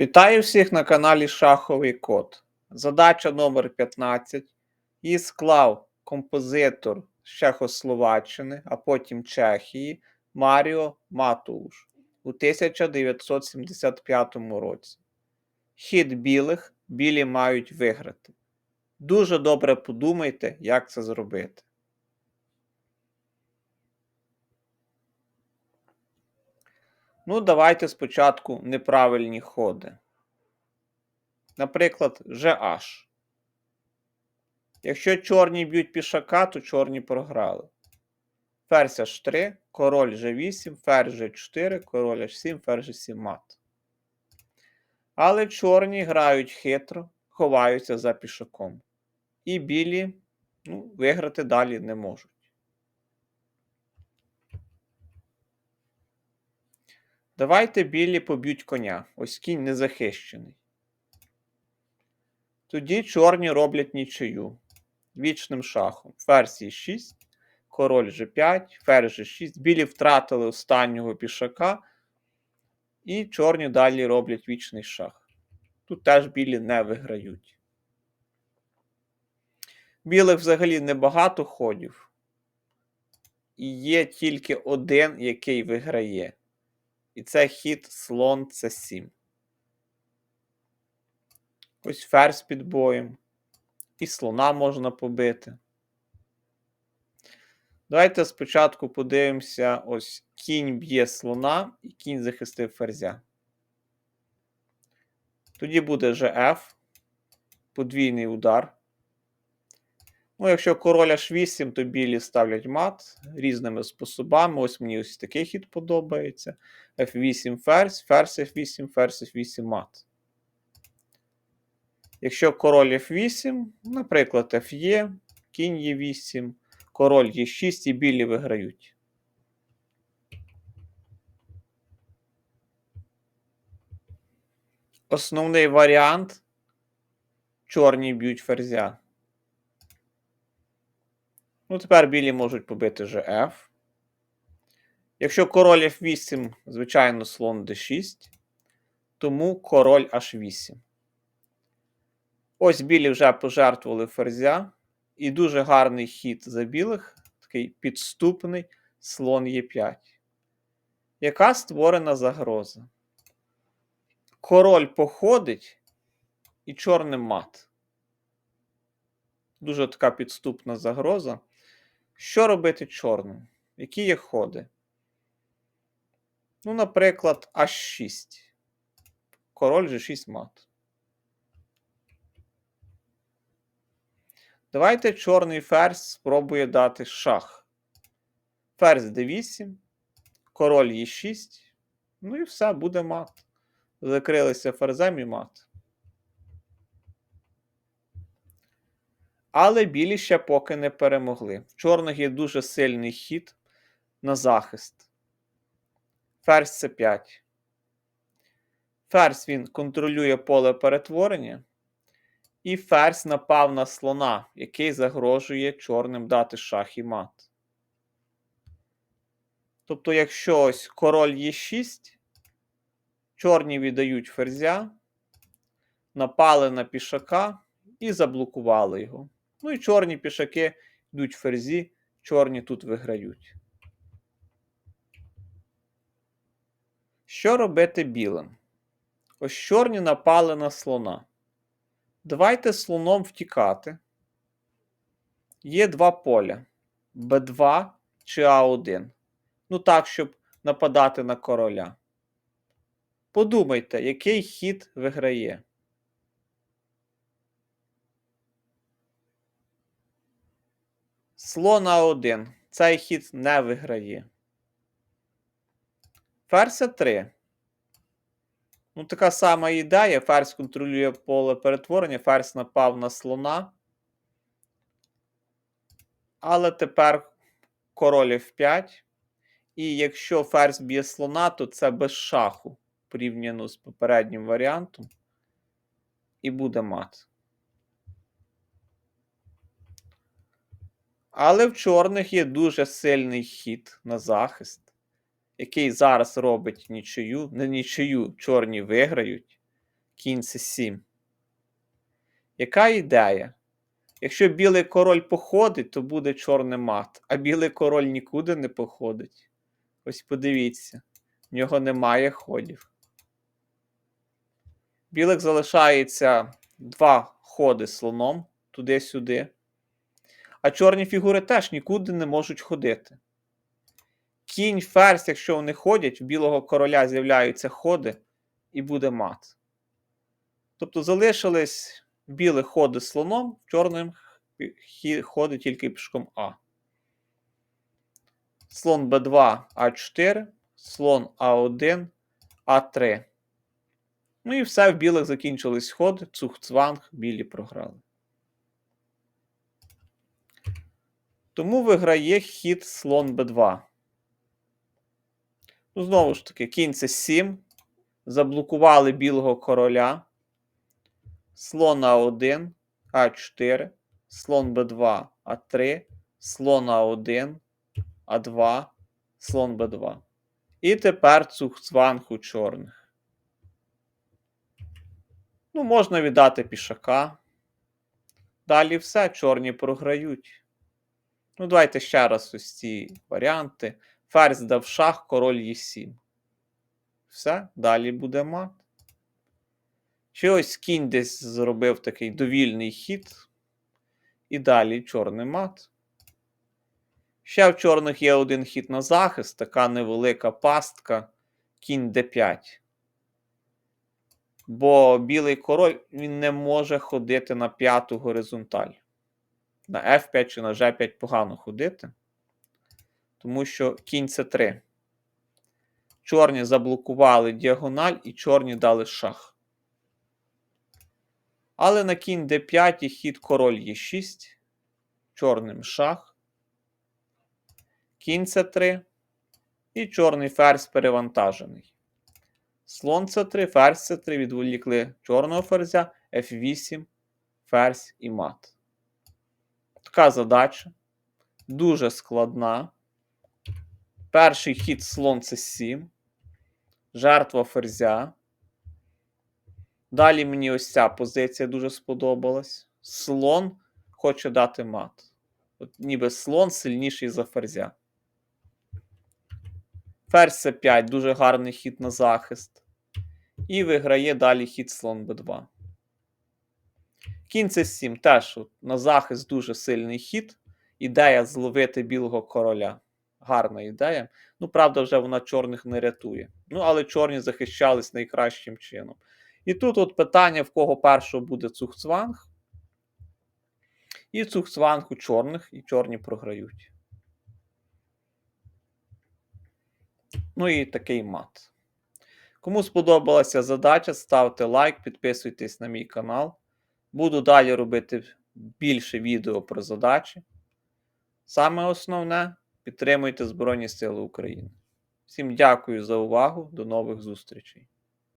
Вітаю всіх на каналі Шаховий Код. Задача номер 15. Її склав композитор з Чехословаччини, а потім Чехії Маріо Матулуш у 1975 році. Хід білих білі мають виграти. Дуже добре подумайте, як це зробити. Ну, давайте спочатку неправильні ходи. Наприклад, GH. Якщо чорні б'ють пішака, то чорні програли. Ферзь H3, король G8, ферзь G4, король H7, ферзь G7 мат. Але чорні грають хитро, ховаються за пішаком. І білі ну, виграти далі не можуть. Давайте білі поб'ють коня. Ось кінь незахищений. Тоді чорні роблять нічию. Вічним шахом. Ферзь е 6, король G5, ферзь G6. Білі втратили останнього пішака. І чорні далі роблять вічний шах. Тут теж білі не виграють. Білих взагалі небагато ходів. І є тільки один, який виграє. І це хід слон С7. Ось ферзь під боєм. І слона можна побити. Давайте спочатку подивимося: ось кінь б'є слона, і кінь захистив ферзя. Тоді буде GF, подвійний удар. Ну, якщо король H8, то білі ставлять мат різними способами. Ось мені ось такий хід подобається. F8 ферзь, ферзь F8, ферзь F8 мат. Якщо король F8, наприклад, Ф'є, кінь Е8, король Е6 і білі виграють. Основний варіант чорні б'ють ферзя. Ну, тепер білі можуть побити GF. Якщо король F8, звичайно, слон D6, тому король H8. Ось білі вже пожертвували ферзя. І дуже гарний хід за білих, такий підступний слон Е5. Яка створена загроза? Король походить і чорний мат. Дуже така підступна загроза. Що робити чорним? Які є ходи? Ну, наприклад, H6. Король G6 мат. Давайте чорний ферзь спробує дати шах. Ферзь d8, король Е6. Ну і все, буде мат. Закрилися ферзем і мат. Але білі ще поки не перемогли. В чорних є дуже сильний хід на захист. Ферзь С5. Ферзь він контролює поле перетворення. І ферзь напав на слона, який загрожує чорним дати шах і мат. Тобто, якщо ось король Е6, чорні віддають ферзя, напали на пішака і заблокували його. Ну і чорні пішаки йдуть в ферзі, чорні тут виграють. Що робити білим? Ось чорні напали на слона. Давайте слоном втікати. Є два поля Б2 чи А1. Ну так, щоб нападати на короля. Подумайте, який хід виграє. Слон А1. Цей хід не виграє. Ферзь 3. Ну, така сама ідея. Ферзь контролює поле перетворення, ферзь напав на слона. Але тепер король F5. І якщо ферзь б'є слона, то це без шаху порівняно з попереднім варіантом. І буде мат. Але в чорних є дуже сильний хід на захист, який зараз робить нічию. Не нічию чорні виграють. Кінь це 7. Яка ідея? Якщо білий король походить, то буде чорний мат, а білий король нікуди не походить. Ось подивіться, в нього немає ходів. Білих залишається два ходи слоном туди-сюди. А чорні фігури теж нікуди не можуть ходити. Кінь, ферзь, якщо вони ходять, в білого короля з'являються ходи, і буде мат. Тобто залишились білі ходи слоном, чорним ходи тільки пішком А. Слон Б2, А4, слон А1, А3. Ну і все, в білих закінчились ходи, цух-цванг, білі програли. Тому виграє хід слон Б2. Ну, знову ж таки, кінь це 7. Заблокували білого короля. Слон А1, А4, слон Б2, А3, слон А1, А2, слон Б2. І тепер цух-цванг у чорних. Ну, можна віддати пішака. Далі все, чорні програють. Ну, давайте ще раз ось ці варіанти. Ферзь дав шах, король Е7. Все, далі буде мат. Чи ось кінь десь зробив такий довільний хід. І далі чорний мат. Ще в чорних є один хід на захист, така невелика пастка. Кінь d5. Бо білий король він не може ходити на п'яту горизонталь. На F5 чи на G5 погано ходити. Тому що кінь це 3. Чорні заблокували діагональ і чорні дали шах. Але на кінь d5 і хід король Е6. Чорним шах. Кінь С3. І чорний ферзь перевантажений. Слон С3, ферзь С3 відволікли чорного ферзя, F8, ферзь і мат. Така задача. Дуже складна. Перший хід слон С7. Жертва ферзя. Далі мені ось ця позиція дуже сподобалась. Слон хоче дати мат. От ніби слон сильніший за ферзя. Ферзь С5 дуже гарний хід на захист. І виграє далі хід слон Б2. Кінь С7 теж от, на захист дуже сильний хід. Ідея зловити білого короля. Гарна ідея. Ну, правда, вже вона чорних не рятує. Ну, але чорні захищались найкращим чином. І тут от питання, в кого першого буде цухцванг. І цухцванг у чорних, і чорні програють. Ну і такий мат. Кому сподобалася задача, ставте лайк, підписуйтесь на мій канал. Буду далі робити більше відео про задачі. Саме основне підтримуйте Збройні Сили України. Всім дякую за увагу. До нових зустрічей.